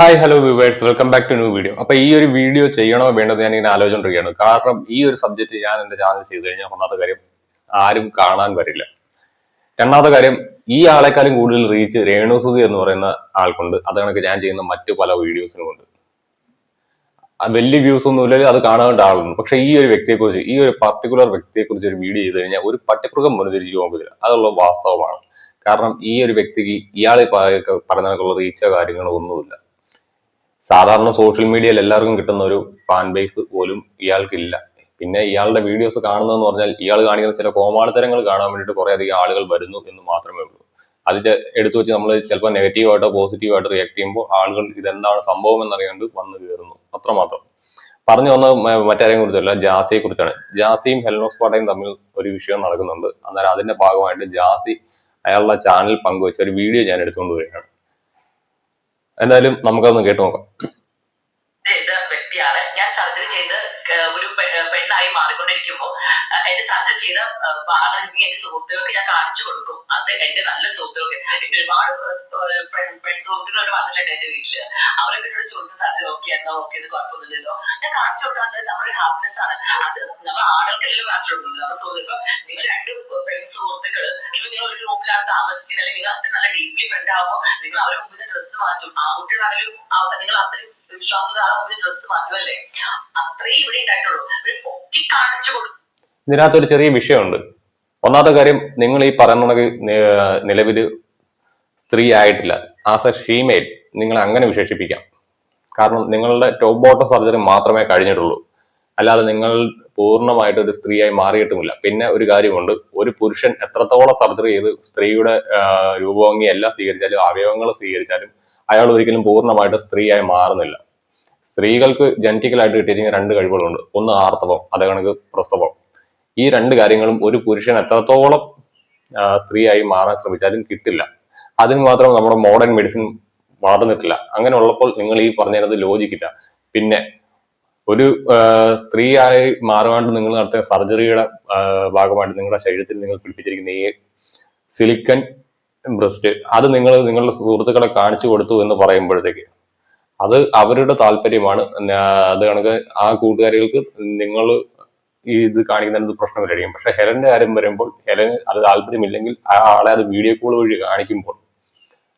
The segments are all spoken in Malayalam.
Hi hello viewers welcome back to new video അപ്പൊ ഈ ഒരു വീഡിയോ ചെയ്യണോ വേണ്ടത് ഞാൻ ഇങ്ങനെ ആലോചിച്ചുകൊണ്ടിരിക്കുകയാണ് കാരണം ഈ ഒരു സബ്ജക്ട് ഞാൻ എന്റെ ചാനൽ ചെയ്തു കഴിഞ്ഞാൽ ഒന്നാമത്തെ കാര്യം ആരും കാണാൻ വരില്ല. രണ്ടാമത്തെ കാര്യം ഈ ആളെക്കാളും കൂടുതൽ റീച്ച് രേണുസുതി എന്ന് പറയുന്ന ആൾക്കുണ്ട്. അത് കണക്ക് ഞാൻ ചെയ്യുന്ന മറ്റു പല വീഡിയോസിനും ഉണ്ട് വലിയ വ്യൂസ് ഒന്നും ഇല്ലെങ്കിൽ അത് കാണേണ്ട ആളുണ്ട്. പക്ഷെ ഈ ഒരു വ്യക്തിയെക്കുറിച്ച് ഈ ഒരു പർട്ടിക്കുലർ വ്യക്തിയെക്കുറിച്ച് ഒരു വീഡിയോ ചെയ്ത് കഴിഞ്ഞാൽ ഒരു പട്ടിമൃഗം മുൻതിരിച്ചു തിരിച്ചു നോക്കില്ല അതുള്ള വാസ്തവമാണ്. കാരണം ഈ ഒരു വ്യക്തിക്ക് ഇയാളെ പറഞ്ഞ റീച്ചോ കാര്യങ്ങളോ ഒന്നുമില്ല. സാധാരണ സോഷ്യൽ മീഡിയയിൽ എല്ലാവർക്കും കിട്ടുന്ന ഒരു ഫാൻ ബേസ് പോലും ഇയാൾക്കില്ല. പിന്നെ ഇയാളുടെ വീഡിയോസ് കാണുന്നതെന്ന് പറഞ്ഞാൽ ഇയാൾ കാണിക്കുന്ന ചില കോമാളിത്തരങ്ങൾ കാണാൻ വേണ്ടിയിട്ട് കുറെ അധികം ആളുകൾ വരുന്നു എന്ന് മാത്രമേ ഉള്ളൂ. അതിന്റെ എടുത്തു വെച്ച് നമ്മൾ ചിലപ്പോൾ നെഗറ്റീവായിട്ടോ പോസിറ്റീവായിട്ടോ റിയാക്ട് ചെയ്യുമ്പോൾ ആളുകൾ ഇതെന്താണ് സംഭവം എന്നറിയാണ്ട് വന്നു കയറുന്നു. അത്രമാത്രം പറഞ്ഞു വന്ന മറ്റാരെയും കുറിച്ചല്ല ജാസിയെ കുറിച്ചാണ്. ജാസിയും ഹെൽനോസ് പാട്ടയും തമ്മിൽ ഒരു വിഷയം നടക്കുന്നുണ്ട്. അന്നേരം അതിന്റെ ഭാഗമായിട്ട് ജാസി അയാളുടെ ചാനൽ പങ്കുവെച്ച ഒരു വീഡിയോ ഞാൻ എടുത്തുകൊണ്ട് വരികയാണ്. എന്തായാലും നമുക്കതൊന്ന് കേട്ടു നോക്കാം. ഭാഗങ്ങൾ എന്റെ സുഹൃത്തുക്കൾക്ക് ഞാൻ കാണിച്ചു കൊടുക്കും. അത് എന്റെ നല്ല സുഹൃത്തുക്കൾക്ക്. എന്റെ ഒരുപാട് സുഹൃത്തുക്കളോട് വന്നിട്ടുണ്ട് എന്റെ വീട്ടിൽ. അവരൊക്കെ എന്നോട് ചോദിക്കുന്ന സർജറി ഓക്കെ എന്നാ ഓക്കെ എന്ന് കുഴപ്പമൊന്നുമില്ലല്ലോ. ഞാൻ കാണിച്ചു കൊടുക്കാറുണ്ട് നമ്മുടെ ഹാപ്പിനെസ് ആണ്. അത് നമ്മൾ ആളുകൾക്കല്ലോ കാണിച്ചു കൊടുക്കുന്നത് നമ്മുടെ സുഹൃത്തുക്കൾ നിങ്ങൾ രണ്ട് പെൺ സുഹൃത്തുക്കൾ നിങ്ങൾ ഒരു റൂമിലാണ് താമസിക്കുന്നത്. അല്ലെങ്കിൽ നിങ്ങൾ അത്ര നല്ല ഡീപ്ലി ഫ്രണ്ട് ആകുമ്പോൾ നിങ്ങൾ അവരെ മുമ്പിൽ ഡ്രസ്സ് മാറ്റും. ആ കുട്ടികളാണെങ്കിലും നിങ്ങൾ അത്രയും വിശ്വാസമുള്ള ഇവിടെ ഉണ്ടായിട്ടുള്ളൂ. ഒരു പൊക്കി കാണിച്ചു കൊടുക്കും. ഇതിനകത്ത് ഒരു ചെറിയ വിഷയമുണ്ട്. ഒന്നാമത്തെ കാര്യം നിങ്ങൾ ഈ പറയുന്ന നിലവിൽ സ്ത്രീ ആയിട്ടില്ല. ആസ് എ ഫീമെയിൽ നിങ്ങൾ അങ്ങനെ വിശേഷിപ്പിക്കാം. കാരണം നിങ്ങളുടെ ടോപ്പ് ബോട്ടം സർജറി മാത്രമേ കഴിഞ്ഞിട്ടുള്ളൂ. അല്ലാതെ നിങ്ങൾ പൂർണമായിട്ട് ഒരു സ്ത്രീയായി മാറിയിട്ടുമില്ല. പിന്നെ ഒരു കാര്യമുണ്ട് ഒരു പുരുഷൻ എത്രത്തോളം സർജറി ചെയ്ത് സ്ത്രീയുടെ രൂപഭംഗി എല്ലാം സ്വീകരിച്ചാലും അവയവങ്ങൾ സ്വീകരിച്ചാലും അയാൾ ഒരിക്കലും പൂർണമായിട്ട് സ്ത്രീയായി മാറുന്നില്ല. സ്ത്രീകൾക്ക് ജനറ്റിക്കലായിട്ട് കിട്ടിയിരിക്കുന്ന രണ്ട് കഴിവുകളുണ്ട്. ഒന്ന് ആർത്തവം അതേ കണക്ക് പ്രസവം. ഈ രണ്ട് കാര്യങ്ങളും ഒരു പുരുഷൻ എത്രത്തോളം സ്ത്രീയായി മാറാൻ ശ്രമിച്ചാലും കിട്ടില്ല. അതിന് മാത്രം നമ്മുടെ മോഡേൺ മെഡിസിൻ വളർന്നിട്ടില്ല. അങ്ങനെ ഉള്ളപ്പോൾ നിങ്ങൾ ഈ പറഞ്ഞത് ലോജിക്കില്ല പിന്നെ ഒരു സ്ത്രീയായി മാറുവാണ്ട് നിങ്ങൾ നടത്തിയ സർജറിയുടെ ഭാഗമായിട്ട് നിങ്ങളുടെ ശരീരത്തിൽ നിങ്ങൾ പിടിപ്പിച്ചിരിക്കുന്ന ഈ സിലിക്കൺ ബ്രസ്റ്റ് അത് നിങ്ങൾ നിങ്ങളുടെ സുഹൃത്തുക്കളെ കാണിച്ചു കൊടുത്തു എന്ന് പറയുമ്പോഴത്തേക്ക് അത് അവരുടെ താല്പര്യമാണ്. അത് കണക്ക് ആ കൂട്ടുകാരികൾക്ക് നിങ്ങൾ ഈ ഇത് പ്രശ്നം പ്രശ്നമില്ലായിരിക്കും പക്ഷെ ഹെലന്റെ കാര്യം വരുമ്പോൾ ഹെലന് അത് താല്പര്യമില്ലെങ്കിൽ ആ ആളെ അത് വീഡിയോ കോൾ വഴി കാണിക്കുമ്പോൾ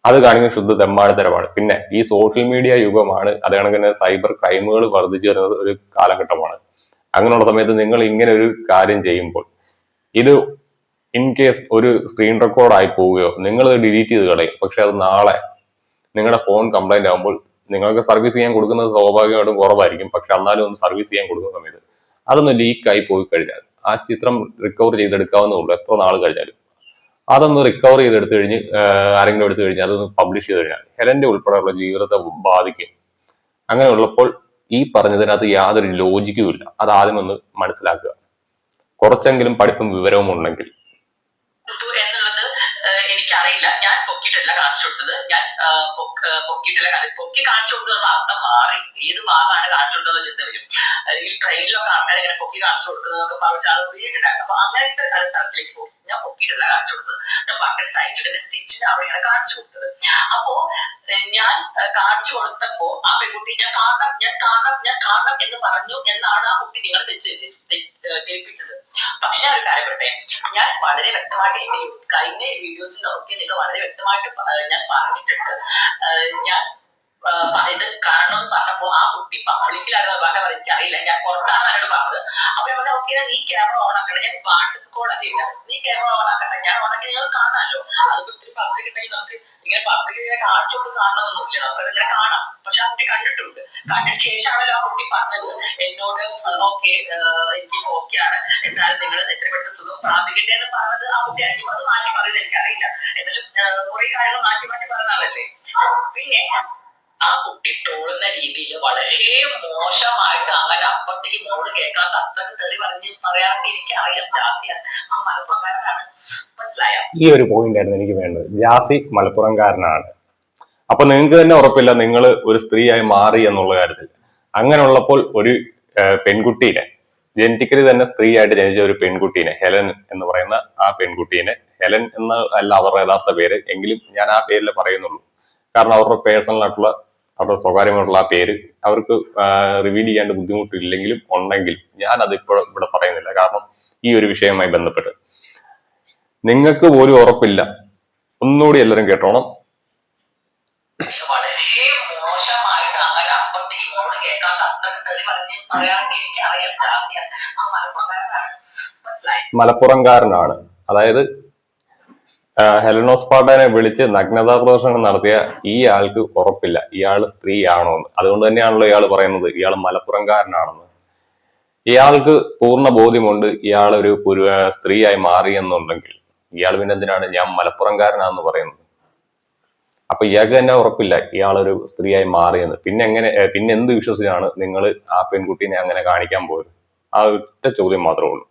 അത് കാണിക്കുന്ന ശുദ്ധ തെമ്മാടിത്തരമാണ്. പിന്നെ ഈ സോഷ്യൽ മീഡിയ യുഗമാണ് അത് കണക്കിന് സൈബർ ക്രൈമുകൾ വർദ്ധിച്ചു വരുന്നത് ഒരു കാലഘട്ടമാണ്. അങ്ങനെയുള്ള സമയത്ത് നിങ്ങൾ ഇങ്ങനെ ഒരു കാര്യം ചെയ്യുമ്പോൾ ഇത് ഇൻ കേസ് ഒരു സ്ക്രീൻ റെക്കോർഡ് ആയി പോവുകയോ നിങ്ങൾ ഡിലീറ്റ് ചെയ്ത് കളയും. പക്ഷെ അത് നാളെ നിങ്ങളുടെ ഫോൺ കംപ്ലൈന്റ് ആകുമ്പോൾ നിങ്ങൾക്ക് സർവീസ് ചെയ്യാൻ കൊടുക്കുന്നത് സ്വാഭാവികമായിട്ടും കുറവായിരിക്കും. പക്ഷെ എന്നാലും ഒന്ന് സർവീസ് ചെയ്യാൻ കൊടുക്കുന്ന സമയത്ത് അതൊന്ന് ലീക്കായി പോയി കഴിഞ്ഞാൽ ആ ചിത്രം റിക്കവർ ചെയ്തെടുക്കാവുന്ന ഉള്ളൂ. എത്ര നാൾ കഴിഞ്ഞാലും. അതൊന്ന് റിക്കവർ ചെയ്തെടുത്തു കഴിഞ്ഞ് ആരെങ്കിലും എടുത്തു കഴിഞ്ഞാൽ അതൊന്ന് പബ്ലിഷ് ചെയ്ത് കഴിഞ്ഞാൽ ഹെലന്റെ ഉൾപ്പെടെയുള്ള ജീവിതത്തെ ബാധിക്കും. അങ്ങനെ ഉള്ളപ്പോൾ ഈ പറഞ്ഞതിനകത്ത് യാതൊരു ലോജിക്കും ഇല്ല. അത് ആദ്യം ഒന്ന് മനസ്സിലാക്കുക. കുറച്ചെങ്കിലും പഠിപ്പും വിവരവും ഉണ്ടെങ്കിൽ ഏഹ് പൊക്ക്- കാണിച്ചു കൊടുക്കുന്ന അർത്ഥം മാറി. ഏത് ഭാഗമാണ് കാണിച്ചു കൊടുക്കുന്ന ചിന്ത വരും. അല്ലെങ്കിൽ ട്രെയിനിലൊക്കെ ആൾക്കാരെ ഇങ്ങനെ പൊക്കി കാണിച്ചു കൊടുക്കുന്നതൊക്കെ പറഞ്ഞാൽ അത് വീട്ടിലുണ്ടായിരുന്നു. അപ്പൊ അങ്ങനത്തെ തലത്തിലേക്ക് പോകും. ഞാൻ പൊക്കിയിട്ടല്ല കാണിച്ചു കൊടുത്തത് ഞാൻ സൈഡിലെ സ്റ്റിച്ച് ഇങ്ങനെ കാണിച്ചു കൊടുത്തത് അപ്പോ ഞാൻ കാണിച്ചു കൊടുത്തപ്പോ ആ പെൺകുട്ടി ഞാൻ കാണണം ഞാൻ കാണണം ഞാൻ കാണണം എന്ന് പറഞ്ഞു എന്നാണ് ആ കുട്ടി നിങ്ങൾ ധരിപ്പിച്ചത് പക്ഷെ ഒരു കാര്യം പറയട്ടെ. ഞാൻ വളരെ വ്യക്തമായിട്ട് കഴിഞ്ഞ വീഡിയോസിൽ നോക്കി നിങ്ങൾ വളരെ വ്യക്തമായിട്ട് ഞാൻ പറഞ്ഞിട്ടുണ്ട്. ഞാൻ ഇത് കാണണമെന്ന് പറഞ്ഞപ്പോ ആ കുട്ടി പബ്ലിക്കിലാണ് പറഞ്ഞ എനിക്കറിയില്ല. ഞാൻ പുറത്താണ് പറഞ്ഞത് അപ്പൊ ഞാൻ പറഞ്ഞു ഓക്കെ നീ ക്യാമറ ഓൺ ആക്കണ്ട. ഞാൻ വാട്സപ്പ് കോളാ ചെയ്യുന്നത് നീ ക്യാമറ ഓൺ ആക്കണ്ട. ഞാൻ ഓൺ ആക്കി നിങ്ങൾ കാണാമല്ലോ. അതൊക്കെ ഒത്തിരി പബ്ലിക് ഉണ്ടെങ്കിൽ നമുക്ക് ഇങ്ങനെ പബ്ലിക് ഇങ്ങനെ കാണിച്ചോണ്ട് കാണണമെന്നൊന്നുമില്ല നമുക്ക് ഇങ്ങനെ കാണാം. പക്ഷെ ആ കുട്ടി കണ്ടിട്ടുണ്ട്. കണ്ടതിന് ശേഷമാണല്ലോ ആ കുട്ടി പറഞ്ഞത്. എന്നോട് ഓക്കെ എനിക്ക് ഓക്കെ ആണ്. എന്നാലും നിങ്ങൾ എത്ര പെട്ടെന്ന് സുഖം പ്രാപിക്കട്ടെ എന്ന് പറഞ്ഞത് ആ കുട്ടി ആയിരിക്കും അത് മാറ്റി പറയുന്നത് എനിക്കറിയില്ല. എന്നാലും കുറെ കാര്യങ്ങൾ മാറ്റി മാറ്റി പറഞ്ഞാലല്ലേ പിന്നെ ആ കുട്ടി തോളുന്ന രീതിയിൽ വളരെ മോശമായിട്ട് അങ്ങനെ അപ്പത്തേക്ക് മോൾ കേൾക്കാത്ത അത്രയ്ക്ക് തെറി പറഞ്ഞ് പറയാനൊക്കെ എനിക്കറിയാം. ജാസിയാണ് ആ മലപ്പുറക്കാരനാണ് മനസ്സിലായോ? ഈ ഒരു പോയിന്റ് ആയിരുന്നു എനിക്ക് വേണ്ടത്. ജാസി മലപ്പുറംകാരനാണ്. അപ്പൊ നിങ്ങൾക്ക് തന്നെ ഉറപ്പില്ല നിങ്ങൾ ഒരു സ്ത്രീയായി മാറി എന്നുള്ള കാര്യത്തിൽ. അങ്ങനെ ഉള്ളപ്പോൾ ഒരു പെൺകുട്ടീനെ ജനറ്റിക്കലി തന്നെ സ്ത്രീയായിട്ട് ജനിച്ച ഒരു പെൺകുട്ടീനെ ഹെലൻ എന്ന് പറയുന്ന ആ പെൺകുട്ടീനെ ഹെലൻ എന്ന അല്ല അവരുടെ യഥാർത്ഥ പേര് എങ്കിലും ഞാൻ ആ പേരിൽ പറയുന്നുള്ളൂ. കാരണം അവരുടെ പേഴ്സണൽ ആയിട്ടുള്ള അവരുടെ സ്വകാര്യമായിട്ടുള്ള ആ പേര് അവർക്ക് റിവീൽ ചെയ്യാണ്ട് ബുദ്ധിമുട്ടില്ലെങ്കിലും ഉണ്ടെങ്കിൽ ഞാൻ അത് ഇപ്പോൾ ഇവിടെ പറയുന്നില്ല. കാരണം ഈ ഒരു വിഷയവുമായി ബന്ധപ്പെട്ട്. നിങ്ങൾക്ക് പോലും ഉറപ്പില്ല. ഒന്നുകൂടി എല്ലാവരും കേട്ടോണം. മലപ്പുറംകാരനാണ്. അതായത് ഹെലനോസ് പാട്ടനെ വിളിച്ച് നഗ്നതാ പ്രദർശനം നടത്തിയ ഈ ആൾക്ക് ഉറപ്പില്ല. ഇയാൾ സ്ത്രീയാണോ എന്ന് അതുകൊണ്ട് തന്നെയാണല്ലോ ഇയാൾ പറയുന്നത്. ഇയാൾ മലപ്പുറംകാരനാണെന്ന്. ഇയാൾക്ക് പൂർണ ബോധ്യമുണ്ട്. ഇയാൾ ഒരു പുരു സ്ത്രീയായി മാറിയെന്നുണ്ടെങ്കിൽ ഇയാൾ പിന്നെ എന്തിനാണ് ഞാൻ മലപ്പുറംകാരനാണെന്ന് പറയുന്നത്? അപ്പൊ ഇയാൾക്ക് തന്നെ ഉറപ്പില്ല ഇയാളൊരു സ്ത്രീയായി മാറിയെന്ന്. പിന്നെ എങ്ങനെ പിന്നെ എന്ത് വിശ്വസിച്ചാണ് നിങ്ങൾ ആ പെൺകുട്ടീനെ അങ്ങനെ കാണിക്കാൻ പോയത്? ആ ഒറ്റ ചോദ്യം മാത്രമേ ഉള്ളൂ.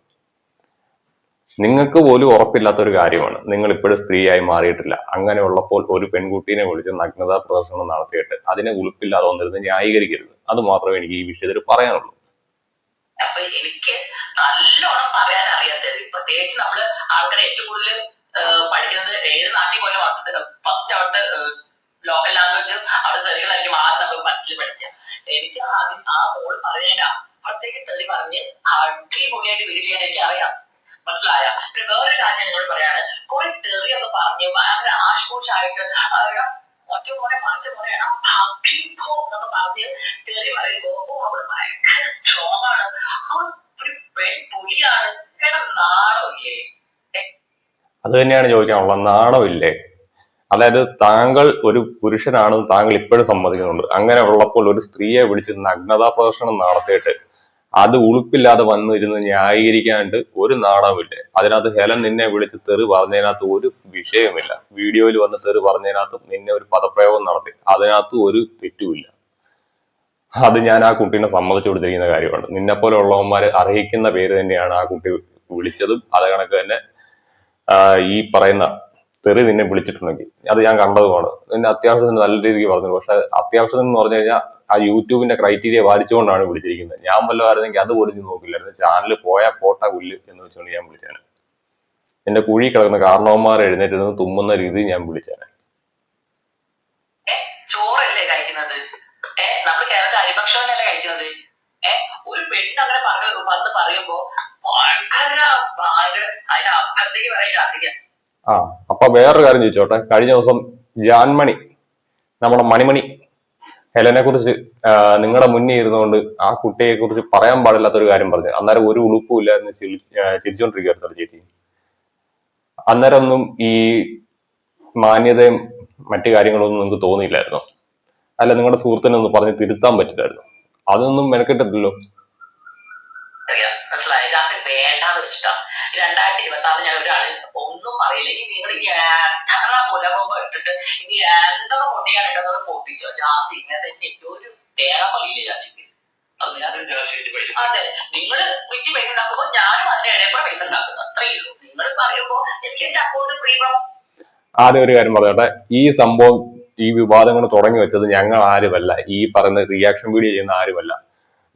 നിങ്ങൾക്ക് പോലും ഉറപ്പില്ലാത്ത ഒരു കാര്യമാണ്. നിങ്ങൾ ഇപ്പോഴും സ്ത്രീയായി മാറിയിട്ടില്ല. അങ്ങനെ ഉള്ളപ്പോൾ ഒരു പെൺകുട്ടീനെ വിളിച്ച് നഗ്നതാ പ്രദർശനം നടത്തിയിട്ട് അതിനെ ഉളുപ്പില്ലാതെ വന്നിരുന്ന് ന്യായീകരിക്കരുത്. അത് മാത്രമേ എനിക്ക് ഈ വിഷയത്തിൽ പറയാനുള്ളൂ. അപ്പൊ എനിക്ക് നല്ലോണം പറയാൻ അറിയാത്തത് പ്രത്യേകിച്ച് നമ്മൾ ആൾക്കാരെ ഏറ്റവും കൂടുതൽ പഠിക്കുന്നത് ഏത് നാട്ടിൽ പോലും ഫസ്റ്റ് അവിടുത്തെ ലോക്കൽ ലാംഗ്വേജും അവിടെ തെറികളായിരിക്കും ആദ്യം നമ്മൾ മനസ്സിൽ പഠിക്കുക. എനിക്ക് ആദ്യം ആ മോൾ പറയാനാ അപ്പുറത്തേക്ക് തെറി പറഞ്ഞ് അടിപൊളിയായിട്ട് വീട് ചെയ്യാൻ എനിക്ക് അറിയാം മനസ്സിലായ? പിന്നെ വേറൊരു കാര്യം നിങ്ങളോട് പറയാണ്. കുറെ ഒക്കെ പറഞ്ഞ്. ഭയങ്കര ആശ്കൂഷായിട്ട് ഒറ്റ പോലെ മറിച്ച പോലെയാണ് അഭിഭോ എന്നൊക്കെ പറഞ്ഞ് തെറി പറയുമ്പോ ഓ അവൾ ഭയങ്കര സ്ട്രോങ് ആണ്. അവൾ ഒരു പെൺ പുലിയാണ്. എടാ നാണമില്ലേ? അത് തന്നെയാണ് ചോദിക്കാനുള്ളത്. നാണമില്ലേ? അതായത് താങ്കൾ ഒരു പുരുഷനാണെന്ന് താങ്കൾ ഇപ്പോഴും സമ്മതിക്കുന്നുണ്ട്. അങ്ങനെ ഉള്ളപ്പോൾ ഒരു സ്ത്രീയെ വിളിച്ച് നഗ്നതാ പ്രദർശനം നടത്തിയിട്ട് അത് ഉളുപ്പില്ലാതെ വന്നിരുന്ന് ന്യായീകരിക്കാണ്ട് ഒരു നാണവുമില്ല? അതിനകത്ത് ഹെലൻ നിന്നെ വിളിച്ച് തെറി പറഞ്ഞതിനകത്ത് ഒരു വിഷയമില്ല വീഡിയോയിൽ വന്ന് തെറി പറഞ്ഞതിനകത്ത് നിന്നെ ഒരു പദപ്രയോഗം നടത്തി. അതിനകത്ത് ഒരു തെറ്റുമില്ല. അത് ഞാൻ ആ കുട്ടീനെ സമ്മതിച്ചു കൊടുത്തിരിക്കുന്ന കാര്യമാണ്. നിന്നെ ഉള്ളവന്മാര് അർഹിക്കുന്ന പേര് തന്നെയാണ് ആ കുട്ടി വിളിച്ചതും അത് കണക്ക് തന്നെ ഈ പറയുന്ന തെറി നിന്നെ വിളിച്ചിട്ടുണ്ടെങ്കിൽ. അത് ഞാൻ കണ്ടതുമാണ്. നിന്നെ അത്യാവശ്യത്തിന് നല്ല രീതിക്ക് പറഞ്ഞു പക്ഷെ അത്യാവശ്യത്തിന് എന്ന് പറഞ്ഞു കഴിഞ്ഞാൽ ആ യൂട്യൂബിന്റെ ക്രൈറ്റീരിയ ബാധിച്ചുകൊണ്ടാണ് വിളിച്ചിരിക്കുന്നത്. ഞാൻ വല്ലതായിരുന്നെങ്കിൽ അത് പോലും നോക്കില്ലായിരുന്നു. ചാനൽ പോയാൽ പോട്ട പുല്ല് എന്ന് വെച്ചുകൊണ്ട് ഞാൻ വിളിച്ചേനെ എന്റെ കുഴി കിടക്കുന്ന കാരണവന്മാർ എഴുന്നേറ്റിരുന്ന് തുമ്മുന്ന രീതി ഞാൻ വിളിച്ചേനെ ഏ ചോറല്ലേ കഴിക്കുന്നത്? ഏ നമ്മൾ കേരളത്തിൽ അരിഭക്ഷണമല്ലേ കഴിക്കുന്നത്? ഏ ഒരു പെണ്ണ് അങ്ങനെ പറഞ്ഞു വന്ന് പറയുമ്പോ ഭയങ്കര ഭയങ്കര അതിന്റെ അപ്പുറത്തേക്ക് പറയാൻ ശാസിക്കാം ആ അപ്പൊ വേറൊരു കാര്യം ചോദിച്ചോട്ടെ. കഴിഞ്ഞ ദിവസം ജാൻമണി നമ്മുടെ മണിമണി ഹെലനെ കുറിച്ച് നിങ്ങളുടെ മുന്നിൽ ഇരുന്നുകൊണ്ട് ആ കുട്ടിയെ കുറിച്ച് പറയാൻ പാടില്ലാത്ത ഒരു കാര്യം പറഞ്ഞു. അന്നേരം ഒരു ഉളുപ്പും എന്ന് ചിരിച്ചോണ്ടിരിക്കുകയായിരുന്നു ചേച്ചി. അന്നേരം ഒന്നും ഈ മാന്യതയും മറ്റു കാര്യങ്ങളൊന്നും നിങ്ങൾക്ക് തോന്നിയില്ലായിരുന്നു? അല്ല നിങ്ങളുടെ സുഹൃത്തിനൊന്ന് പറഞ്ഞ് തിരുത്താൻ പറ്റില്ലായിരുന്നു? അതൊന്നും മെനക്കെട്ടില്ലല്ലോ. രണ്ടായിരത്തി ഇരുപത്തി ആറിൽ ഞാൻ ഒരാളിൽ ഒന്നും പറയില്ല. ഇനി നിങ്ങൾ ഇനി എത്ര കുലവും പെട്ടിട്ട് ഇനി എന്തൊക്കെ പൊട്ടിയാനുണ്ടെന്നത് പൊട്ടിച്ചോ. ജാസി ഇങ്ങനത്തെ എനിക്ക് ഒരു തേങ്ങ പള്ളിയില്ല ജാസിക്ക് അത് നിങ്ങൾ വിറ്റ് പൈസ ഉണ്ടാക്കുമ്പോ ഞാനും അതിന്റെ ഇടയിൽ കൂടെ പൈസ ഉണ്ടാക്കുന്നു. അത്രയേ ഉള്ളൂ. നിങ്ങൾ പറയുമ്പോൾ എനിക്ക് എന്റെ അക്കൗണ്ട് പ്രീമിയം ആദ്യം ഒരു കാര്യം പറഞ്ഞോട്ടെ ഈ സംഭവം ഈ വിവാദങ്ങൾ തുടങ്ങി വെച്ചത് ഞങ്ങൾ ആരുമല്ല. ഈ പറയുന്ന റിയാക്ഷൻ വീഡിയോ ചെയ്യുന്ന ആരുമല്ല.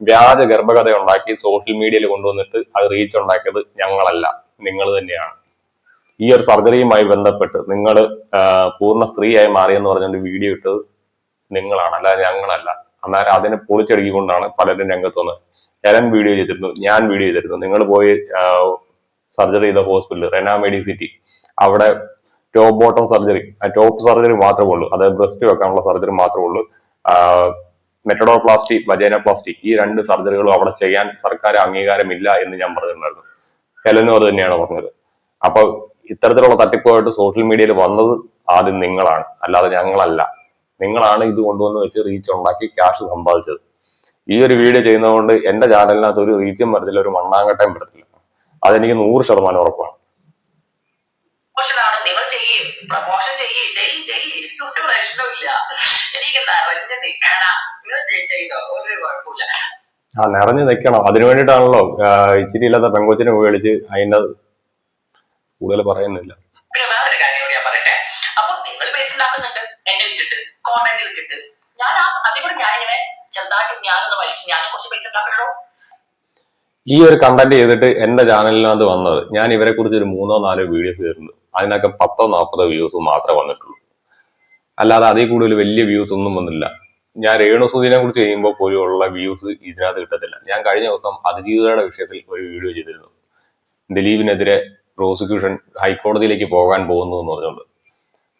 വ്യാജ ഗർഭകഥ ഉണ്ടാക്കി സോഷ്യൽ മീഡിയയിൽ കൊണ്ടുവന്നിട്ട് അത് റീച്ച് ഉണ്ടാക്കിയത് ഞങ്ങളല്ല നിങ്ങൾ തന്നെയാണ്. ഈ ഒരു സർജറിയുമായി ബന്ധപ്പെട്ട് നിങ്ങൾ പൂർണ സ്ത്രീയായി മാറിയെന്ന് പറഞ്ഞുകൊണ്ട് വീഡിയോ ഇട്ടത് നിങ്ങളാണ് അല്ലാതെ ഞങ്ങളല്ല. അന്നേരം അതിനെ പൊളിച്ചടുക്കിക്കൊണ്ടാണ് പലരും രംഗത്ത് വന്നത്. എലൻ വീഡിയോ ചെയ്തിരുന്നു ഞാൻ വീഡിയോ ചെയ്തിരുന്നു. നിങ്ങൾ പോയി സർജറി ചെയ്ത ഹോസ്പിറ്റൽ റെനാമെഡി സിറ്റി അവിടെ top bottom surgery top surgery മാത്രമേ ഉള്ളൂ. അതായത് ബ്രസ്റ്റ് വെക്കാനുള്ള സർജറി മാത്രമേ ഉള്ളൂ. മെറ്റഡോപ്ലാസ്റ്റി വജേനോപ്ലാസ്റ്റി ഈ രണ്ട് സർജറികളും അവിടെ ചെയ്യാൻ സർക്കാർ അംഗീകാരമില്ല എന്ന് ഞാൻ പറഞ്ഞിട്ടുണ്ടായിരുന്നു. ഹെലനും അത് തന്നെയാണ് പറഞ്ഞത്. അപ്പൊ ഇത്തരത്തിലുള്ള തട്ടിപ്പുമായിട്ട് സോഷ്യൽ മീഡിയയിൽ വന്നത് ആദ്യം നിങ്ങളാണ്. അല്ലാതെ ഞങ്ങളല്ല. നിങ്ങളാണ് ഇത് കൊണ്ടുവന്ന് വെച്ച് റീച്ച് ഉണ്ടാക്കി ക്യാഷ് സമ്പാദിച്ചത്. ഈ ഒരു വീഡിയോ ചെയ്യുന്നതുകൊണ്ട് എന്റെ ചാനലിനകത്ത് ഒരു റീച്ചും വരത്തില്ല ഒരു മണ്ണാങ്കട്ടയും വരത്തില്ല. അതെനിക്ക് നൂറ് ശതമാനം ഉറപ്പാണ്. നിങ്ങൾ ചെയ്യും പ്രമോഷൻ ചെയ്യ് ചെയ്യ് ചെയ്യ്. എനിക്ക് ഒരു പ്രശ്നമില്ല എനിക്ക് നിറഞ്ഞു നിൽക്കണം നിങ്ങൾ ചെയ്തോ ഒരു കുഴപ്പമില്ല ആ നിറഞ്ഞു നിൽക്കണം. അതിനു വേണ്ടിട്ടാണല്ലോ ഇച്ചിരി ഇല്ലാത്ത പെങ്കൊച്ചിനെ വിളിച്ച് അതിന്റെ കൂടുതൽ പറയുന്നില്ല. പിന്നെ വേറൊരു കാര്യം കൂടി ഞാൻ പറയട്ടെ. അപ്പൊ നിങ്ങൾ പൈസ ഉണ്ടാക്കുന്നുണ്ട് എന്നെ വിട്ടിട്ട് കോമന്റ് വിട്ടിട്ട് ഞാൻ ചെറുതായിട്ട് ഞാനൊന്ന് വലിച്ച് ഞാനും കുറച്ച് പൈസ ഉണ്ടാക്കണല്ലോ. ഈ ഒരു കണ്ടന്റ് ചെയ്തിട്ട് എന്റെ ചാനലിനകത്ത് വന്നത് ഞാൻ ഇവരെ കുറിച്ച് ഒരു മൂന്നോ നാലോ വീഡിയോസ് ചെയ്തിട്ടുണ്ട് അതിനൊക്കെ പത്തോ നാൽപ്പതോ വ്യൂസ് മാത്രമേ വന്നിട്ടുള്ളൂ. അല്ലാതെ അതിൽ കൂടുതൽ വലിയ വ്യൂസ് ഒന്നും വന്നില്ല. ഞാൻ രേണുസുദിനെ കുറിച്ച് ചെയ്യുമ്പോൾ പോലും ഉള്ള വ്യൂസ് ഇതിനകത്ത് കിട്ടത്തില്ല. ഞാൻ കഴിഞ്ഞ ദിവസം അതിജീവിതയുടെ വിഷയത്തിൽ ഒരു വീഡിയോ ചെയ്തിരുന്നു. ദിലീപിനെതിരെ പ്രോസിക്യൂഷൻ ഹൈക്കോടതിയിലേക്ക് പോകാൻ പോകുന്നു എന്ന് പറഞ്ഞുകൊണ്ട്.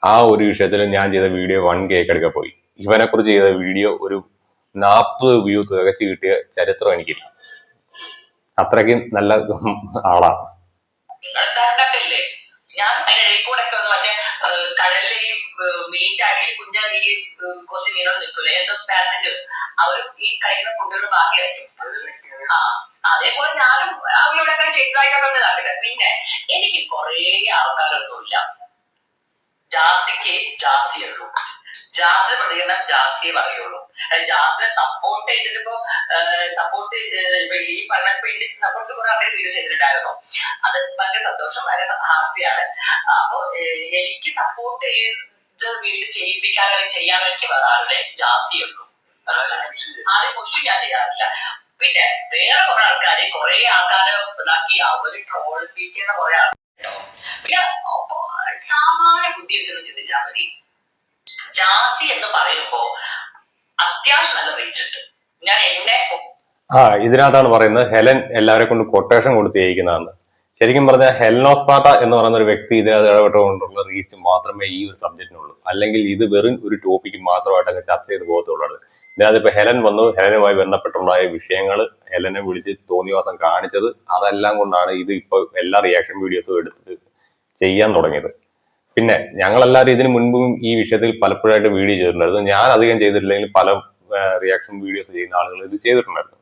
ആ ഒരു വിഷയത്തിൽ ഞാൻ ചെയ്ത വീഡിയോ വൺ കേക്കടുക്കെ പോയി. ഇവനെ കുറിച്ച് ചെയ്ത വീഡിയോ ഒരു നാൽപ്പത് വ്യൂ തികച്ചു കിട്ടിയ ചരിത്രം എനിക്കില്ല. അത്രയ്ക്കും നല്ല ആളാണ് ഞാൻ ഒക്കെ കുഞ്ഞ ഈ അവരും ഈ ആ അതേപോലെ ഞാനും ഒന്ന് ഇതാക്കട്ടെ പിന്നെ എനിക്ക് കുറേ ആൾക്കാരൊന്നുമില്ല. ജാസിക്ക് ജാസിയുള്ളൂ. ജാസിനെ പ്രതികരണം ജാസിയെ പറയുള്ളൂ. ജാസിനെ സപ്പോർട്ട് ചെയ്തിട്ടിപ്പോ സപ്പോർട്ട് ഈ പറഞ്ഞ ഫീൽഡിൽ സപ്പോർട്ട് കുറെ ആൾക്കാർ വീഡിയോ ചെയ്തിട്ടുണ്ടായിരുന്നു. അത് ഭയങ്കര സന്തോഷം ഭയങ്കര ഹാപ്പിയാണ് അപ്പൊ എനിക്ക് സപ്പോർട്ട് ചെയ്ത് വീട് ചെയ്യിപ്പിക്കാൻ ചെയ്യാൻ എനിക്ക് വേറെ ആളുടെ ജാസി ഉള്ളൂ. ആരും പുഷ് ഞാൻ ചെയ്യാറില്ല. പിന്നെ വേറെ കുറെ ആൾക്കാര് കുറെ ആൾക്കാരെ ഇതാക്കി അവർ ട്രോളിപ്പിക്കുന്ന കുറെ ആൾക്കാരുണ്ടോ പിന്നെ സാമാന്യ ബുദ്ധി വെച്ചൊന്ന് ചിന്തിച്ചാൽ മതി. ജാസി എന്ന് പറയുമ്പോ അത്യാവശ്യം നല്ല റീച്ച് ഉണ്ട്. ഞാൻ എന്നെ ആ ഇതിനകത്താണ് പറയുന്നത് ഹെലൻ എല്ലാവരെ കൊണ്ട് കൊട്ടേഷൻ കൊടുത്ത് ജയിക്കുന്നതാണ്. ശരിക്കും പറഞ്ഞാൽ ഹെലനോസ്പാട്ട എന്ന് പറയുന്ന ഒരു വ്യക്തി ഇതിനകത്ത് ഇടപെട്ടുകൊണ്ടുള്ള റീച്ച് മാത്രമേ ഈ ഒരു സബ്ജക്റ്റിനുള്ളൂ അല്ലെങ്കിൽ ഇത് വെറും ഒരു ടോപ്പിക്ക് മാത്രമായിട്ട് അങ്ങ് ചർച്ച ചെയ്ത് പോകത്തുള്ളത് ഇതിനകത്ത് ഇപ്പൊ ഹെലൻ വന്നു ഹെലനുമായി ബന്ധപ്പെട്ടുണ്ടായ വിഷയങ്ങൾ ഹെലനെ വിളിച്ച് തോന്നിവാസം കാണിച്ചത് അതെല്ലാം കൊണ്ടാണ് ഇത് ഇപ്പൊ എല്ലാ റിയാക്ഷൻ വീഡിയോസും എടുത്ത് ചെയ്യാൻ തുടങ്ങിയത്. പിന്നെ ഞങ്ങളെല്ലാവരും ഇതിനു മുൻപും ഈ വിഷയത്തിൽ പലപ്പോഴായിട്ട് വീഡിയോ ചെയ്തിട്ടുണ്ടായിരുന്നു. ഞാൻ അധികം ചെയ്തിട്ടില്ലെങ്കിൽ പല റിയാക്ഷൻ വീഡിയോസ് ചെയ്യുന്ന ആളുകൾ ഇത് ചെയ്തിട്ടുണ്ടായിരുന്നു.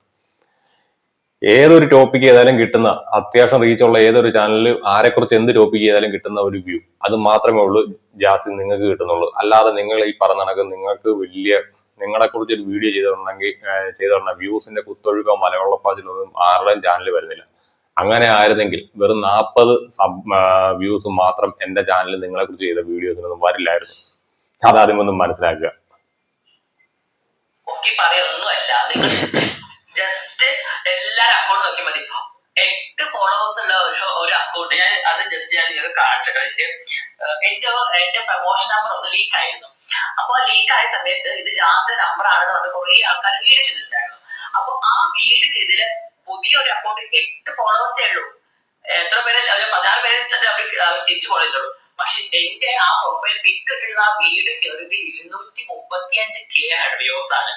ഏതൊരു ടോപ്പിക് ഏതായാലും കിട്ടുന്ന അത്യാവശ്യം റീച്ചുള്ള ഏതൊരു ചാനലിൽ ആരെക്കുറിച്ച് എന്ത് ടോപ്പിക് ചെയ്താലും കിട്ടുന്ന ഒരു വ്യൂ അത് മാത്രമേ ഉള്ളൂ ജാസ്തി നിങ്ങൾക്ക് കിട്ടുന്നുള്ളൂ. അല്ലാതെ നിങ്ങൾ ഈ പറഞ്ഞ കണക്ക് നിങ്ങൾക്ക് വലിയ നിങ്ങളെ കുറിച്ച് ഒരു വീഡിയോ ചെയ്തിട്ടുണ്ടെങ്കിൽ ചെയ്തിട്ടുണ്ടെങ്കിൽ വ്യൂസിന്റെ കുത്തൊഴുക്കോ മലവെള്ളപ്പാച്ചിലൊന്നും ആരുടെയും ചാനലിൽ വരുന്നില്ല. അങ്ങനെ ആയിരുന്നെങ്കിൽ വെറും നാൽപ്പത് സബ് വ്യൂസ് മാത്രം എന്റെ ചാനലിൽ നിങ്ങളെ കുറിച്ച് ചെയ്ത വീഡിയോസിനൊന്നും വരില്ലായിരുന്നു. അതാദ്യം ഒന്നും മനസ്സിലാക്കുക. ജസ്റ്റ് മതി. ഫോളോവേഴ്സ് ഉള്ള ഒരു അക്കൗണ്ട് ഞാൻ അത് ജസ്റ്റ് ഞാൻ പ്രൊമോഷൻ നമ്പർ ലീക്ക് ആയിരുന്നു. ലീക്ക് ആയ സമയത്ത് ഇത് ജാസിന്റെ നമ്പർ ആണെന്ന് പറഞ്ഞ് കുറെ ആൾക്കാർ വീട് ചെയ്തിട്ടുണ്ടായിരുന്നു. അപ്പൊ ആ വീട് ചെയ്തതിൽ പുതിയ ഒരു അക്കൗണ്ട് എട്ട് ഫോളോവേഴ്സേ ഉള്ളൂ എത്ര പേര് ഒരു പതിനാറ് പേര് തന്നെ അവർ അവർ തിരിച്ചു പോയിട്ടുള്ളൂ. പക്ഷെ എന്റെ ആ പ്രൊഫൈൽ പിക്ക് ഇട്ടുള്ള ആ വീട് കയറിയത് ഇരുന്നൂറ്റി മുപ്പത്തി അഞ്ച് കെ ആണ് വ്യൂസ് ആണ്.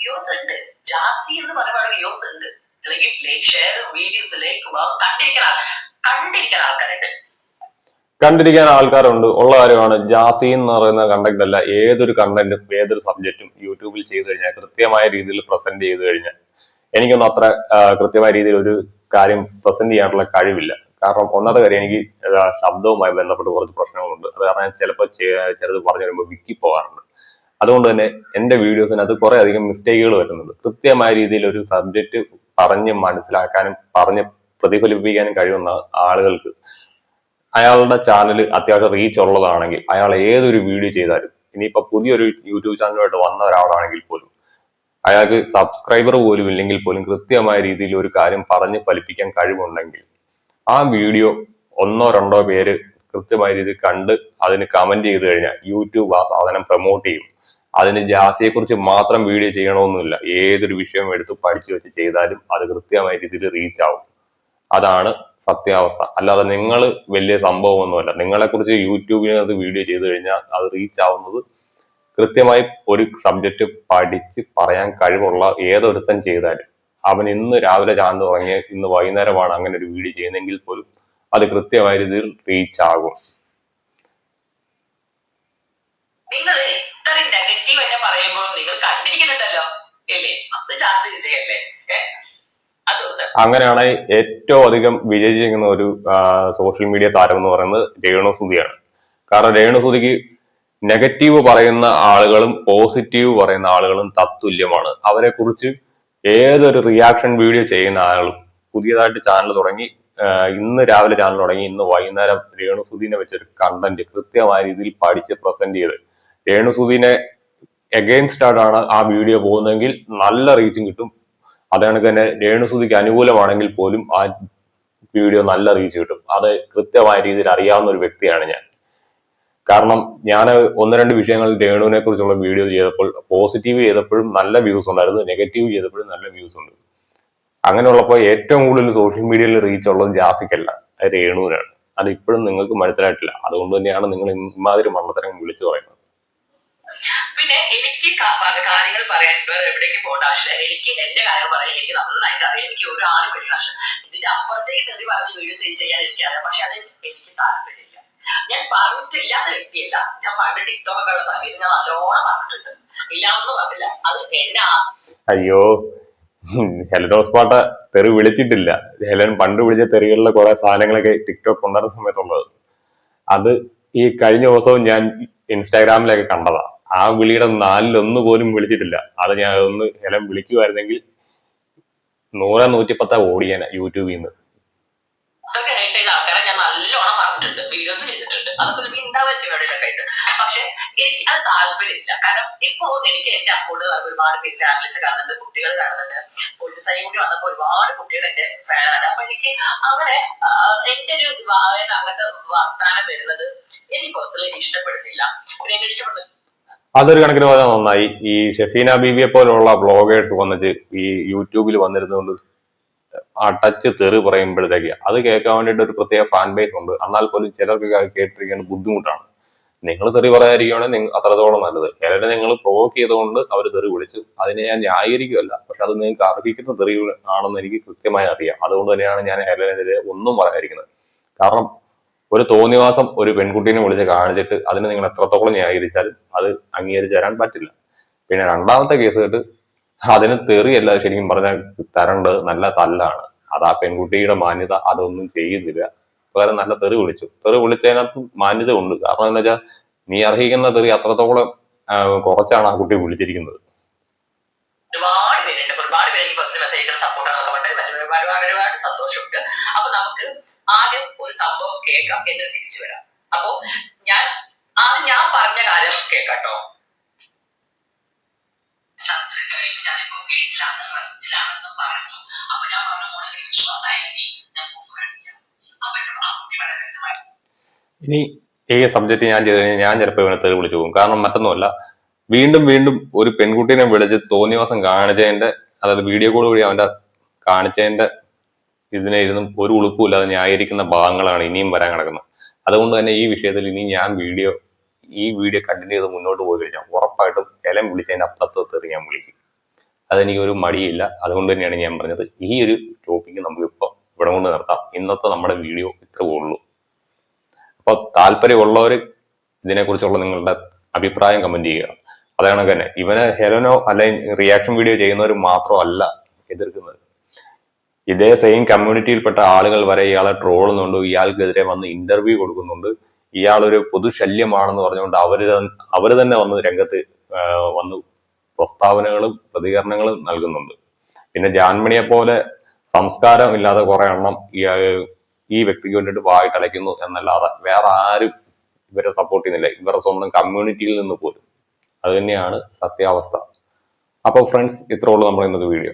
വ്യൂസ് ഉണ്ട്. ജാസി എന്ന് പറയുമ്പോൾ വ്യൂസ് ഉണ്ട്. അല്ലെങ്കിൽ ലൈക്ക് ഷെയർ വീഡിയോസ് ലൈക്ക് കണ്ടിരിക്കുന്ന കണ്ടിരിക്കുന്ന ആൾക്കാരുണ്ട്. കണ്ടിരിക്കാൻ ആൾക്കാരുണ്ട്. ഉള്ള കാര്യമാണ് ജാസി എന്ന് പറയുന്ന കണ്ടന്റ് അല്ല. ഏതൊരു കണ്ടന്റും ഏതൊരു സബ്ജക്റ്റും യൂട്യൂബിൽ ചെയ്തു കഴിഞ്ഞാൽ കൃത്യമായ രീതിയിൽ പ്രസന്റ് ചെയ്തു കഴിഞ്ഞാൽ എനിക്കൊന്നും അത്ര കൃത്യമായ രീതിയിൽ ഒരു കാര്യം പ്രസന്റ് ചെയ്യാനുള്ള കഴിവില്ല. കാരണം ഒന്നാമത്തെ കാര്യം എനിക്ക് ശബ്ദവുമായി ബന്ധപ്പെട്ട് കുറച്ച് പ്രശ്നങ്ങളുണ്ട്. അത് കാരണം ഞാൻ ചിലപ്പോൾ ചിലത് പറഞ്ഞു വരുമ്പോൾ വിക്കി പോകാറുണ്ട്. അതുകൊണ്ട് തന്നെ എന്റെ വീഡിയോസിനകത്ത് കുറെ അധികം മിസ്റ്റേക്കുകൾ വരുന്നുണ്ട്. കൃത്യമായ രീതിയിൽ ഒരു സബ്ജക്റ്റ് പറഞ്ഞ് മനസ്സിലാക്കാനും പറഞ്ഞ് പ്രതിഫലിപ്പിക്കാനും കഴിയുന്ന ആളുകൾക്ക് അയാളുടെ ചാനൽ അത്യാവശ്യം റീച്ച് ഉള്ളതാണെങ്കിൽ അയാൾ ഏതൊരു വീഡിയോ ചെയ്താലും ഇനിയിപ്പോ പുതിയൊരു യൂട്യൂബ് ചാനലുമായിട്ട് വന്ന ഒരാളാണെങ്കിൽ പോലും അയാൾക്ക് സബ്സ്ക്രൈബർ പോലും ഇല്ലെങ്കിൽ പോലും കൃത്യമായ രീതിയിൽ ഒരു കാര്യം പറഞ്ഞ് ഫലിപ്പിക്കാൻ കഴിവുണ്ടെങ്കിൽ ആ വീഡിയോ ഒന്നോ രണ്ടോ പേര് കൃത്യമായ രീതിയിൽ കണ്ട് അതിന് കമന്റ് ചെയ്ത് കഴിഞ്ഞാൽ യൂട്യൂബ് ആ സാധനം പ്രൊമോട്ട് ചെയ്യും. അതിന് ജാസിയെ കുറിച്ച് മാത്രം വീഡിയോ ചെയ്യണമെന്നില്ല ഏതൊരു വിഷയം എടുത്ത് പഠിച്ചു വെച്ച് ചെയ്താലും അത് കൃത്യമായ രീതിയിൽ റീച്ച് ആവും. അതാണ് സത്യാവസ്ഥ. അല്ലാതെ നിങ്ങൾ വലിയ സംഭവമൊന്നുമല്ല. നിങ്ങളെ കുറിച്ച് യൂട്യൂബിനകത്ത് വീഡിയോ ചെയ്തു കഴിഞ്ഞാൽ അത് റീച്ച് ആവുന്നത് കൃത്യമായി ഒരു സബ്ജക്റ്റ് പഠിച്ച് പറയാൻ കഴിവുള്ള ഏതൊരുത്തൻ ചെയ്താലും അവൻ ഇന്ന് രാവിലെ ചാന്ന് തുടങ്ങിയ ഇന്ന് വൈകുന്നേരമാണ് അങ്ങനെ ഒരു വീഡിയോ ചെയ്യുന്നതെങ്കിൽ പോലും അത് കൃത്യമായ രീതിയിൽ റീച്ച് ആകും. നിങ്ങൾ ഇത്ര നെഗറ്റീവ് എന്നെ പറയുമ്പോൾ നിങ്ങൾ കണ്ടിരിക്കുന്നുണ്ടല്ലോ അത് അങ്ങനെയാണ് ഏറ്റവും അധികം വിജയിച്ചിരിക്കുന്ന ഒരു സോഷ്യൽ മീഡിയ താരം എന്ന് പറയുന്നത് രേണുസുതിയാണ്. കാരണം രേണുസുതിക്ക് നെഗറ്റീവ് പറയുന്ന ആളുകളും പോസിറ്റീവ് പറയുന്ന ആളുകളും തത്തുല്യമാണ്. അവരെ കുറിച്ച് ഏതൊരു റിയാക്ഷൻ വീഡിയോ ചെയ്യുന്ന ആളും പുതിയതായിട്ട് ചാനൽ തുടങ്ങി ഇന്ന് രാവിലെ ചാനൽ തുടങ്ങി ഇന്ന് വൈകുന്നേരം രേണുസുദീനെ വെച്ചൊരു കണ്ടന്റ് കൃത്യമായ രീതിയിൽ പഠിച്ച് പ്രസന്റ് ചെയ്ത്. രേണുസുദീനെ എഗെയിൻസ്റ്റ് ആയിട്ടാണ് ആ വീഡിയോ പോകുന്നതെങ്കിൽ നല്ല റീച്ചും കിട്ടും. അത് കണക്ക് തന്നെ രേണുസുദിക്ക് അനുകൂലമാണെങ്കിൽ പോലും ആ വീഡിയോ നല്ല റീച്ച് കിട്ടും. അത് കൃത്യമായ രീതിയിൽ അറിയാവുന്ന ഒരു വ്യക്തിയാണ് ഞാൻ. കാരണം ഞാൻ ഒന്ന് രണ്ട് വിഷയങ്ങൾ രേണുവിനെ കുറിച്ചുള്ള വീഡിയോ ചെയ്തപ്പോൾ പോസിറ്റീവ് ചെയ്തപ്പോഴും നല്ല വ്യൂസ് ഉണ്ടായിരുന്നു നെഗറ്റീവ് ചെയ്തപ്പോഴും നല്ല വ്യൂസ് ഉണ്ട്. അങ്ങനെയുള്ളപ്പോൾ ഏറ്റവും കൂടുതൽ സോഷ്യൽ മീഡിയയിൽ റീച്ച് ഉള്ളത് ജാസിക്കല്ല രേണുവിനാണ്. അത് ഇപ്പോഴും നിങ്ങൾക്ക് മനസ്സിലായിട്ടില്ല. അതുകൊണ്ട് തന്നെയാണ് നിങ്ങൾ ഇമാതിരി മണ്ണത്തരം വിളിച്ചു പറയുന്നത്. പിന്നെ എനിക്ക് കാര്യങ്ങൾ പറയാൻ വേറെ എവിടേക്ക് പോകേണ്ട ആവശ്യമില്ല. എനിക്ക് എന്റെ കാര്യം പറയാൻ എനിക്ക് നന്നായിട്ട് അറിയാം. എനിക്ക് ഒരാളും വേണ്ട ആവശ്യം ഇതിന്റെ അപ്പുറത്തേക്ക് കയറി പറഞ്ഞ് വീഡിയോ ചെയ്യാൻ എനിക്കറിയാം. പക്ഷെ അത് എനിക്ക് താല്പര്യമില്ല. ഞാൻ പറഞ്ഞിട്ടില്ലാത്ത വ്യക്തിയല്ല. ഞാൻ പണ്ട് ടിക്ടോക്ക് ഉള്ള സമയത്ത് ഞാൻ നല്ലോണം പറഞ്ഞിട്ടുണ്ട്. ഇല്ലാന്ന് പറഞ്ഞില്ല. അത് എന്നെ? അയ്യോ ഹെലനോസ് പാട്ട തെറി വിളിച്ചിട്ടില്ല. ഹെലൻ പണ്ട് വിളിച്ച തെറികളിലെ കുറെ സാധനങ്ങളൊക്കെ ടിക്ടോക്ക് കൊണ്ടുവരുന്ന സമയത്തുള്ളത്. അത് ഈ കഴിഞ്ഞ ദിവസവും ഞാൻ ഇൻസ്റ്റാഗ്രാമിലൊക്കെ കണ്ടതാ. ആ വിളിയുടെ നാലിലൊന്ന് പോലും വിളിച്ചിട്ടില്ല. അത് ഞാൻ ഒന്ന് ഹെലൻ വിളിക്കുമായിരുന്നെങ്കിൽ നൂറ് നൂറ്റിപ്പത്താ ഓടിയാന യൂട്യൂബിൽ നിന്ന്. എനിക്ക് അത് താല്പര്യമില്ല. കാരണം ഇപ്പോ എനിക്ക് എന്റെ അക്കൗണ്ട് ഒരുപാട് പേര് ചാനൽസ് കാണുന്നുണ്ട് കുട്ടികൾ കാണുന്നുണ്ട്. ഒരു ആയി കൂടി വന്നപ്പോ ഒരുപാട് കുട്ടികൾ എന്റെ ഫാനാണ് അപ്പൊ എനിക്ക് അങ്ങനെ എന്റെ ഒരു അങ്ങനത്തെ വർത്താനം വരുന്നത് എനിക്ക് പേഴ്സണലി ഇഷ്ടപ്പെടുന്നില്ല. പിന്നെ എന്നെ ഇഷ്ടപ്പെടുന്ന അതൊരു കണക്കിന് പറഞ്ഞാൽ നന്നായി. ഈ ഷെഫീന ബീബിയെ പോലുള്ള ബ്ലോഗേഴ്സ് വന്നിട്ട് ഈ യൂട്യൂബിൽ വന്നിരുന്നുകൊണ്ട് ആ ടച്ച് തെറി പറയുമ്പോഴത്തേക്ക് അത് കേൾക്കാൻ വേണ്ടിയിട്ട് ഒരു പ്രത്യേക ഫാൻ ബേസ് ഉണ്ട്. എന്നാൽ പോലും ചിലർക്ക് കേട്ടിരിക്കേണ്ട ബുദ്ധിമുട്ടാണ്. നിങ്ങൾ തെറി പറയാതിരിക്കുകയാണെങ്കിൽ അത്രത്തോളം നല്ലത്. ചിലരെ നിങ്ങൾ പ്രൊവോക്ക് ചെയ്തുകൊണ്ട് അവർ തെറി വിളിച്ചു അതിനെ ഞാൻ ന്യായീകരിക്കുകയല്ല പക്ഷെ അത് നിങ്ങൾക്ക് അർഹിക്കുന്ന തെറി ആണെന്ന് എനിക്ക് കൃത്യമായി അറിയാം. അതുകൊണ്ട് തന്നെയാണ് ഞാൻ ഹെലനെതിരെ ഒന്നും പറയാതിരിക്കുന്നത്. കാരണം ഒരു തോന്നിവാസം ഒരു പെൺകുട്ടീനെ വിളിച്ച് കാണിച്ചിട്ട് അതിനെ നിങ്ങൾ എത്രത്തോളം ന്യായീകരിച്ചാലും അത് അംഗീകരിച്ചു തരാൻ പറ്റില്ല. പിന്നെ രണ്ടാമത്തെ കേസ് കേട്ട് അതിന് തെറിയല്ല ശരിക്കും പറഞ്ഞാൽ തരേണ്ടത് നല്ല തല്ലാണ്. അത് ആ പെൺകുട്ടിയുടെ മാന്യത അതൊന്നും ചെയ്യുന്നില്ല. പകരം നല്ല തെറി വിളിച്ചു. തെറി വിളിച്ചതിനകത്ത് മാന്യത ഉണ്ട്. കാരണം എന്താ വെച്ചാൽ നീ അർഹിക്കുന്ന തെറി അത്രത്തോളം കുറച്ചാണ് ആ കുട്ടി വിളിച്ചിരിക്കുന്നത്. ഒരുപാട് പേരുണ്ട്. ഒരുപാട് പേര് എനിക്ക് ഫസ്റ്റ് മെസ്സേജ് ഒരുപാട് സന്തോഷമുണ്ട്. അപ്പൊ നമുക്ക് ആദ്യം ഒരു സംഭവം കേൾക്കാം എന്നിട്ട് തിരിച്ചു വരാം. അപ്പൊ ഞാൻ ആദ്യം ഞാൻ പറഞ്ഞ കാര്യം കേൾക്കാട്ടോ. ഞാനിപ്പോ വീട്ടിലാണ് റെസ്റ്റിലാണെന്ന് പറഞ്ഞു. അപ്പൊ ഞാൻ പറഞ്ഞ മോളെ ഞാൻ proof കാണിക്കാം ഇനി ഈ സബ്ജക്ട് ഞാൻ ചെയ്ത് കഴിഞ്ഞാൽ ഞാൻ ചിലപ്പോൾ ഇവനെ തെറി വിളിച്ചു പോകും. കാരണം മറ്റൊന്നുമല്ല വീണ്ടും വീണ്ടും ഒരു പെൺകുട്ടീനെ വിളിച്ച് തോന്നിവാസം കാണിച്ചതിന്റെ അതായത് വീഡിയോ കോൾ വഴി അവന്റെ കാണിച്ചതിന്റെ ഇതിനെ ഇരുന്നും ഒരു ഉളുപ്പുമില്ലാതെ ന്യായീകരിക്കുന്ന ഭാഗങ്ങളാണ് ഇനിയും വരാൻ കിടക്കുന്നത്. അതുകൊണ്ട് തന്നെ ഈ വിഷയത്തിൽ ഇനി ഞാൻ വീഡിയോ ഈ വീഡിയോ കണ്ടിന്യൂ ചെയ്ത് മുന്നോട്ട് പോയി കഴിഞ്ഞാൽ ഉറപ്പായിട്ടും എലം വിളിച്ചതിന്റെ അപ്പുറത്ത് തെറി ഞാൻ വിളിക്കും. അതെനിക്ക് ഒരു മടിയില്ല. അതുകൊണ്ട് തന്നെയാണ് ഞാൻ പറഞ്ഞത് ഈ ഒരു ടോപ്പിക്ക് നമുക്ക് ഇപ്പോൾ ഇവിടെ കൊണ്ട് നിർത്താം. ഇന്നത്തെ നമ്മുടെ വീഡിയോ ഇത്രേ ഉള്ളൂ. അപ്പൊ താല്പര്യമുള്ളവർ ഇതിനെക്കുറിച്ചുള്ള നിങ്ങളുടെ അഭിപ്രായം കമന്റ് ചെയ്യുക. അതാണ് തന്നെ ഇവനെ ഹെലനോ അല്ലെങ്കിൽ റിയാക്ഷൻ വീഡിയോ ചെയ്യുന്നവർ മാത്രമല്ല എതിർക്കുന്നത്. ഇതേ സെയിം കമ്മ്യൂണിറ്റിയിൽപ്പെട്ട ആളുകൾ വരെ ഇയാളെ ട്രോളുന്നുണ്ട് ഇയാൾക്കെതിരെ വന്ന് ഇന്റർവ്യൂ കൊടുക്കുന്നുണ്ട്. ഇയാളൊരു പൊതുശല്യമാണെന്ന് പറഞ്ഞുകൊണ്ട് അവർ അവർ തന്നെ വന്ന് രംഗത്ത് വന്ന് പ്രസ്താവനകളും പ്രതികരണങ്ങളും നൽകുന്നുണ്ട്. പിന്നെ ജാൻമണിയെ പോലെ സംസ്കാരം ഇല്ലാതെ കുറെ എണ്ണം ഈ വ്യക്തിക്ക് വേണ്ടിയിട്ട് വായിട്ടലയ്ക്കുന്നു എന്നല്ലാതെ വേറെ ആരും ഇവരെ സപ്പോർട്ട് ചെയ്യുന്നില്ല. ഇവരുടെ സ്വന്തം കമ്മ്യൂണിറ്റിയിൽ നിന്ന് പോലും. അത് തന്നെയാണ് സത്യാവസ്ഥ. അപ്പോൾ ഫ്രണ്ട്സ് ഇത്രേ ഉള്ളൂ നമ്മുടെ ഇന്നത്തെ വീഡിയോ